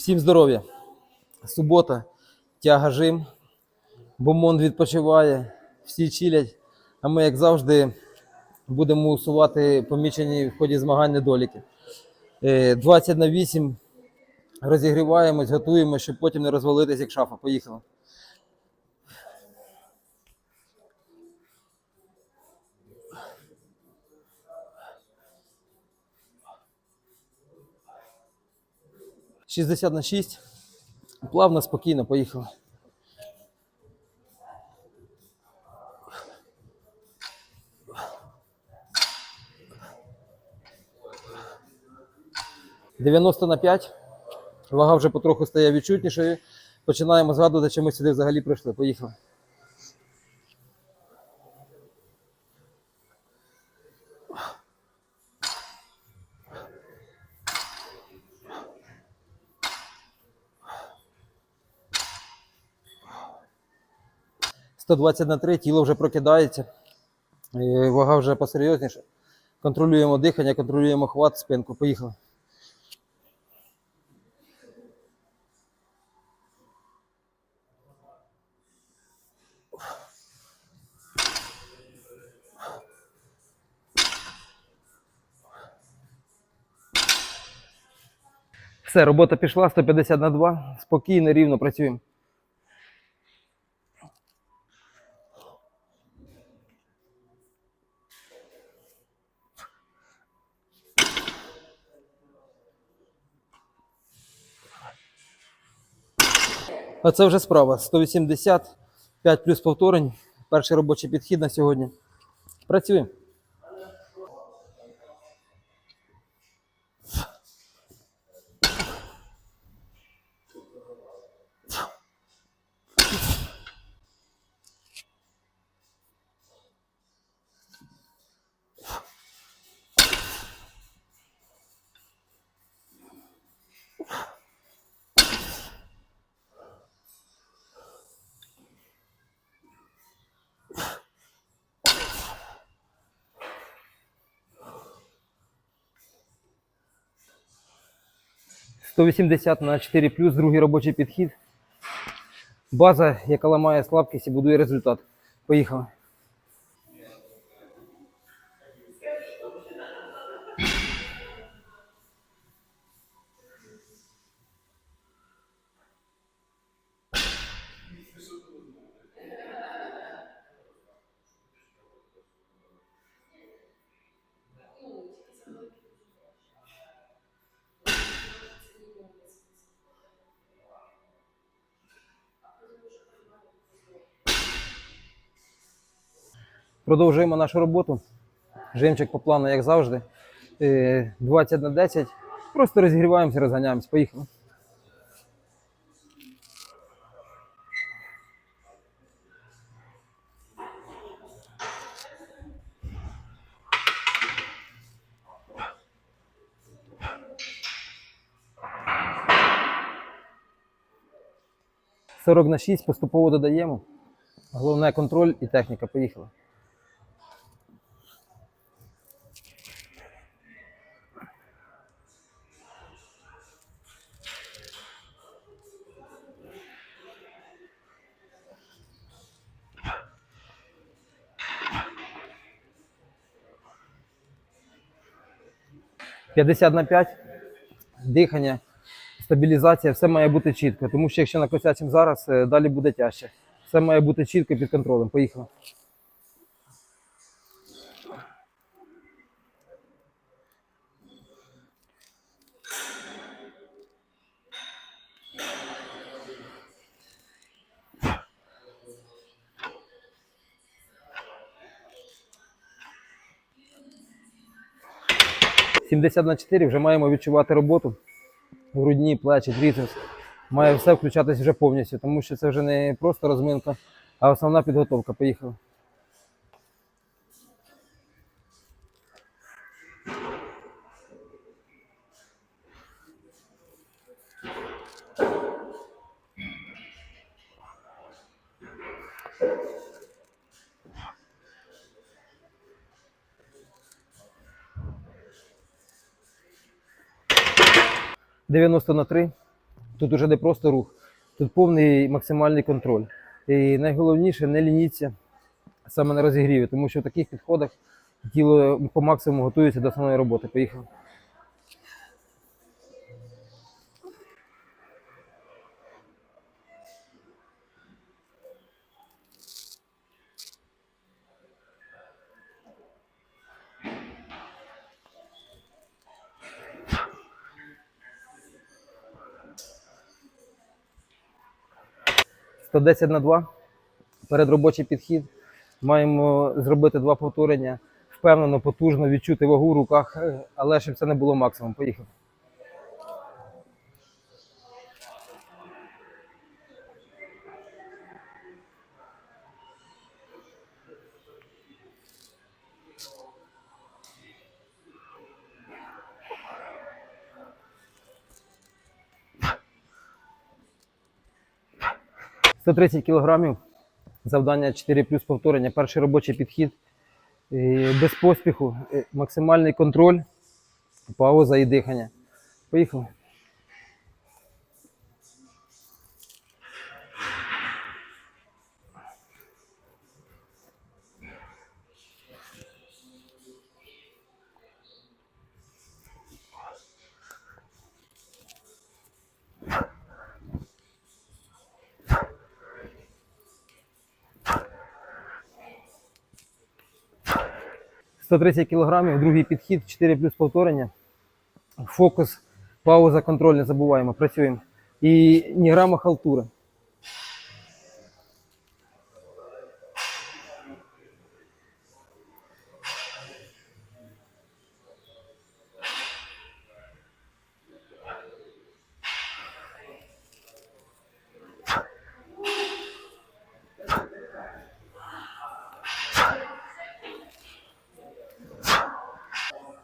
Всім здоров'я. Субота, тяга жим, бомон відпочиває, всі чилять. А ми, як завжди, будемо усувати помічені в ході змагань недоліки. Е, 20 на 8 розігріваємось, готуємо, щоб потім не розвалитись, як шафа. Поїхали. Шістдесят на 6. Плавно, спокійно, поїхали. Дев'яносто на 5. Вага вже потроху стає відчутнішою. Починаємо згадувати, чи ми сюди взагалі прийшли. Поїхали. Сто двадцять на 3, тіло вже прокидається. Вага вже посерйозніша. Контролюємо дихання, контролюємо хват, спинку. Поїхали. Все, робота пішла 150 на 2. Спокійно, рівно працюємо. А це вже справа. 180, 5 плюс повторень. Перший робочий підхід на сьогодні. Працюємо. – 180 на 4 плюс, другий робочий підхід. База, яка ламає слабкість і будує результат. Поїхали. Продовжуємо нашу роботу. Жимчик по плану, як завжди. Е, 20 на 10. Просто розігріваємося, розганяємося. Поїхали. Сорок на 6 поступово додаємо. Головне контроль і техніка. Поїхали. – 50 на 5, дихання, стабілізація, все має бути чітко. Тому що якщо накосячимо зараз, е, далі буде тяжче. Все має бути чітко під контролем. Поїхали. – 70 на 4 вже маємо відчувати роботу. Грудні, плечі, трицепс. Має все включатися вже повністю, тому що це вже не просто розминка, а основна підготовка. Поїхали. – 90 на 3. Тут уже не просто рух, тут повний максимальний контроль. І найголовніше не лініться саме на розігріві, тому що в таких підходах тіло по максимуму готується до основної роботи. Поїхав. – 110 на 2. Передробочий підхід. Маємо зробити два повторення. Впевнено, потужно відчути вагу в руках, е, але щоб це не було максимум. Поїхав. – 130 кілограмів. Завдання 4 плюс повторення. Перший робочий підхід. Без поспіху. Е, Максимальний контроль, пауза і дихання. Поїхали. – 130 кілограмів, другий підхід, 4 плюс повторення. Фокус, пауза, контроль, не забуваємо, працюємо. І ні грама халтури. –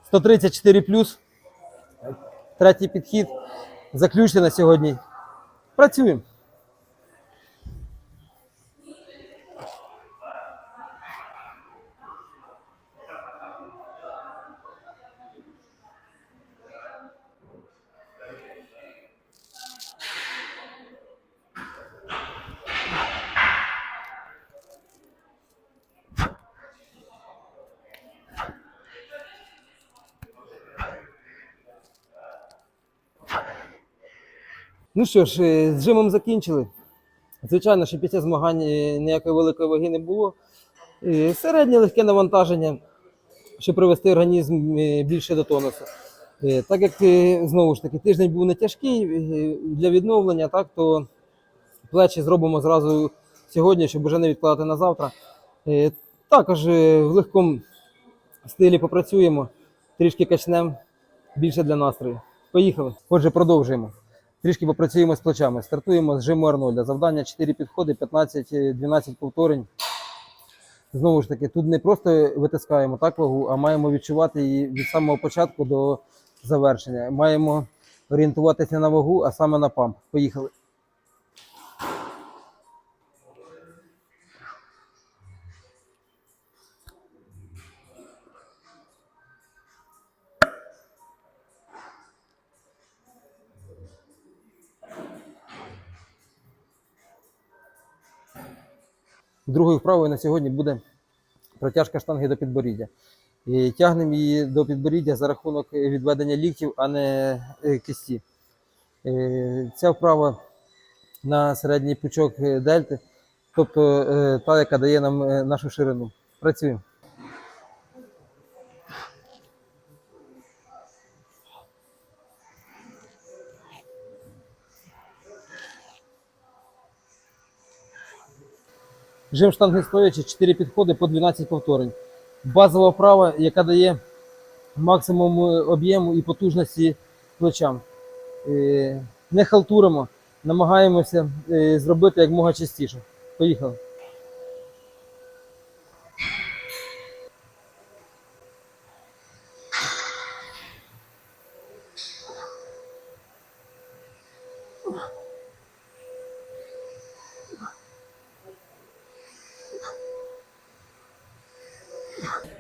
134 плюс. Третій підхід. Заключний на сьогодні. Працюємо. Ну що ж, е, з жимом закінчили. Звичайно, що після змагань е, ніякої великої ваги не було. Середнє легке навантаження, щоб привести організм е, більше до тонусу. Так як знову ж таки тиждень був не тяжкий для відновлення, так, то плечі зробимо зразу сьогодні, щоб вже не відкладати на завтра. Також в легкому стилі попрацюємо, трішки качнемо, більше для настрою. Поїхали. Отже, продовжуємо. Трішки попрацюємо з плечами. Стартуємо з жиму Арнольда. Завдання 4 підходи, 15-12 повторень. Знову ж таки, тут не просто витискаємо так вагу, а маємо відчувати її від самого початку до завершення. Маємо орієнтуватися на вагу, а саме на памп. Поїхали. Другою вправою на сьогодні буде протяжка штанги до підборіддя. І тягнемо її до підборіддя за рахунок відведення ліктів, а не е, кисті. Е, Ця вправа на середній пучок дельти, тобто е, та, яка дає нам нашу ширину. Працюємо. Жим штанги стоячи, 4 підходи по 12 повторень. Базова вправа, яка дає максимум е, об'єму і потужності плечам. Е, Не халтуримо, намагаємося е, зробити як мога частіше. Поїхали.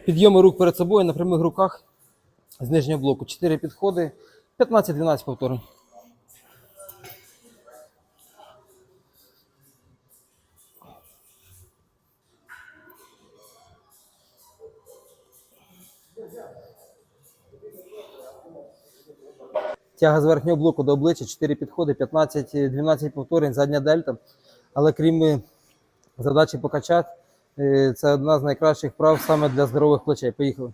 Підйоми рук перед собою на прямих руках з нижнього блоку. 4 підходи, 15-12 повторень. Тяга з верхнього блоку до обличчя, 4 підходи, 15-12 повторень, задня дельта. Але крім е, задачі покачати, це одна з найкращих прав саме для здорових плечей. Поїхали.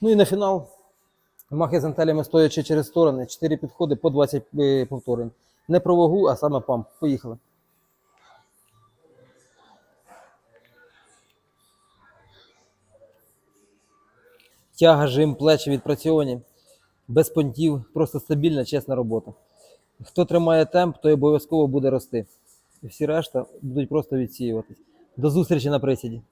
Ну і на фінал. Махи з антелями стоячи через сторони, 4 підходи по 20 е, повторень. Не про вагу, а саме памп. Поїхали. Тяга, жим, плечі відпрацьовані, без понтів, просто стабільна, чесна робота. Хто тримає темп, той обов'язково буде рости. І всі решта будуть просто відсіюватись. До зустрічі на присіді.